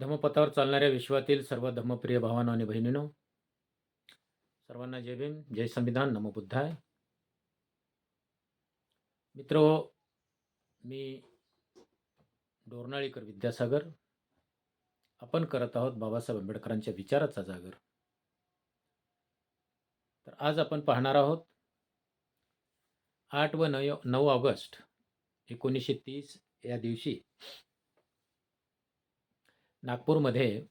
धम्मपथावर चालणाऱ्या विश्वातील सर्व धम्मप्रिय भावांनो आणि बहिणीनो सर्वांना जय भीम जय संविधान नमो बुद्धाय. मित्र मी डोरनाळीकर विद्यासागर. आपण करत आहोत बाबासाहेब आंबेडकरांच्या विचाराचा जागर. तर आज आपण पाहणार आहोत आठ व नऊ नऊ ऑगस्ट एकोणीसशे तीस या दिवशी नागपूरमध्ये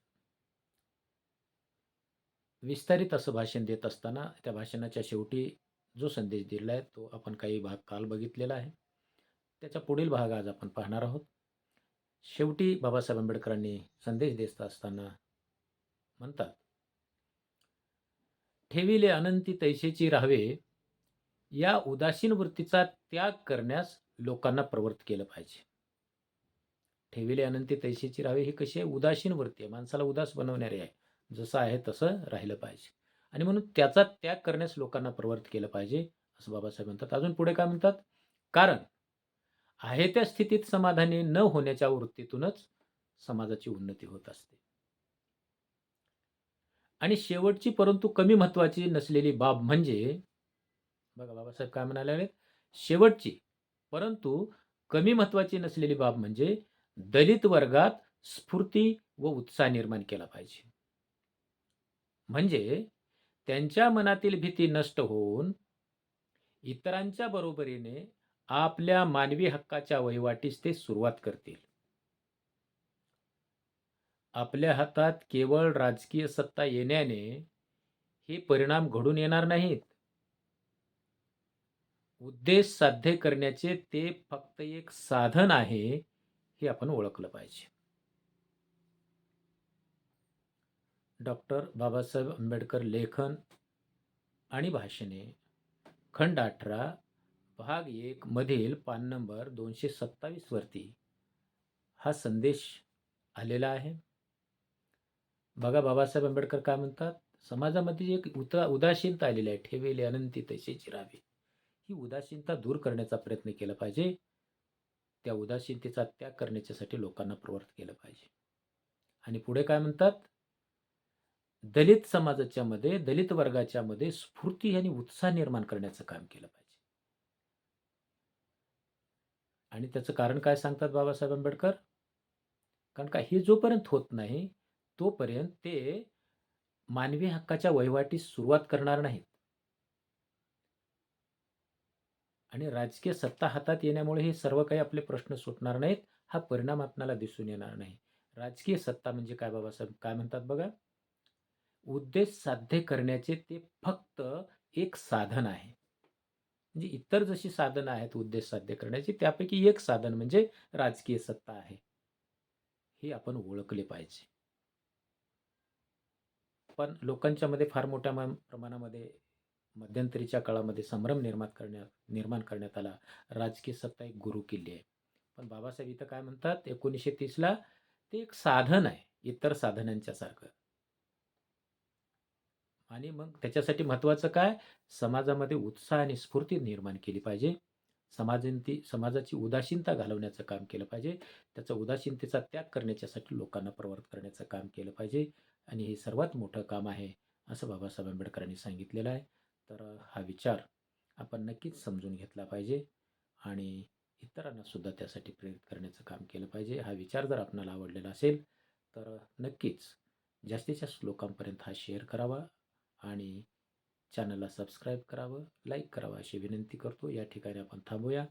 विस्तारित असं भाषण देत असताना त्या भाषणाच्या शेवटी जो संदेश दिला आहे तो आपण काही भाग काल बघितलेला आहे. त्याचा पुढील भाग आज आपण पाहणार आहोत. शेवटी बाबासाहेब आंबेडकरांनी संदेश देत असताना म्हणतात ठेविले अनंती तैसेची राहावे. या उदासीन वृत्तीचा त्याग करण्यास लोकांना प्रवृत्त केलं पाहिजे. ठेविले अनंती तैशीची राहावी ही कशी आहे? उदासीन वृत्ती आहे. माणसाला उदास बनवणारी आहे. जसं आहे तसं राहिलं पाहिजे. आणि म्हणून त्याचा त्याग करण्यास लोकांना प्रवृत्त केलं पाहिजे असं बाबासाहेब म्हणतात. अजून पुढे काय म्हणतात? कारण आहे त्या स्थितीत समाधानी न होण्याच्या वृत्तीतूनच समाजाची उन्नती होत असते. आणि शेवटची परंतु कमी महत्वाची नसलेली बाब म्हणजे बघा बाबासाहेब काय म्हणाले? शेवटची परंतु कमी महत्वाची नसलेली बाब म्हणजे दलित वर्गात स्फूर्ती व उत्साह निर्माण केला पाहिजे. म्हणजे त्यांच्या मनातील भीती नष्ट होऊन इतरांच्या बरोबरीने आपल्या मानवी हक्काच्या वहिवाटीस ते सुरुवात करतील. आपल्या हातात केवळ राजकीय सत्ता येण्याने हे परिणाम घडून येणार नाहीत. उद्देश साध्य करण्याचे ते फक्त एक साधन आहे हे आपण ओळखलं पाहिजे. डॉक्टर बाबासाहेब आंबेडकर लेखन आणि भाषणे खंड अठरा भाग एक मधील पान नंबर दोनशे सत्तावीसवरती हा संदेश आलेला आहे. बघा बाबासाहेब आंबेडकर काय म्हणतात समाजामध्ये एक उता उदासीनता आलेली आहे ठेवेले अनंती तसे चिरावे ही उदासीनता दूर करण्याचा प्रयत्न केला पाहिजे. त्या उदासीनतेचा त्याग करण्याच्यासाठी लोकांना प्रवृत्त केलं पाहिजे. आणि पुढे काय म्हणतात? दलित समाजाच्या मध्ये दलित वर्गाच्या मध्ये स्फूर्ती आणि उत्साह निर्माण करण्याचं काम केलं पाहिजे. आणि त्याचं कारण काय सांगतात बाबासाहेब आंबेडकर? कारण का हे जोपर्यंत होत नाही तोपर्यंत ते मानवी हक्काच्या वहिवाटीस सुरुवात करणार नाहीत. आणि राजकीय सत्ता हातात येण्यामुळे हे सर्व काही आपले प्रश्न सुटणार नाहीत हा परिणाम आपल्याला दिसून येणार नाही. राजकीय सत्ता म्हणजे काय बाबासाहेब? काय म्हणतात बघा? उद्देश साध्य करण्याचे ते फक्त एक साधन आहे. म्हणजे इतर जशी साधनं आहेत उद्देश साध्य करण्याची त्यापैकी एक साधन म्हणजे राजकीय सत्ता आहे. हे आपण ओळखले पाहिजे. पण लोकांच्या मध्ये फार मोठ्या प्रमाणामध्ये मध्यंतरीच्या काळामध्ये संभ्रम निर्माण करण्यात निर्माण करण्यात आला. राजकीय सत्ता एक गुरु किल्ली आहे. पण बाबासाहेब इथं काय म्हणतात? एकोणीसशे तीसला ते एक साधन आहे इतर साधनांच्या सारखं. आणि मग त्याच्यासाठी महत्वाचं काय? समाजामध्ये उत्साह आणि स्फूर्ती निर्माण केली पाहिजे. समाजांती समाजाची उदासीनता घालवण्याचं काम केलं पाहिजे. त्याचा उदासीनतेचा त्याग करण्याच्यासाठी लोकांना प्रवर्त करण्याचं काम केलं पाहिजे. आणि हे सर्वात मोठं काम आहे असं बाबासाहेब आंबेडकरांनी सांगितलेलं आहे. तर हा विचार आपण नक्कीच समजून घेतला पाहिजे आणि इतरांनासुद्धा त्यासाठी प्रेरित करण्याचं काम केलं पाहिजे. हा विचार जर आपणाला आवडलेला असेल तर नक्कीच जास्तीत जास्त लोकांपर्यंत हा शेअर करावा आणि चॅनलला सबस्क्राईब करावं लाईक करावं अशी विनंती करतो. या ठिकाणी आपण थांबूया.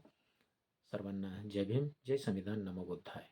सर्वांना जय भीम जय संविधान. नमो बुद्धाय.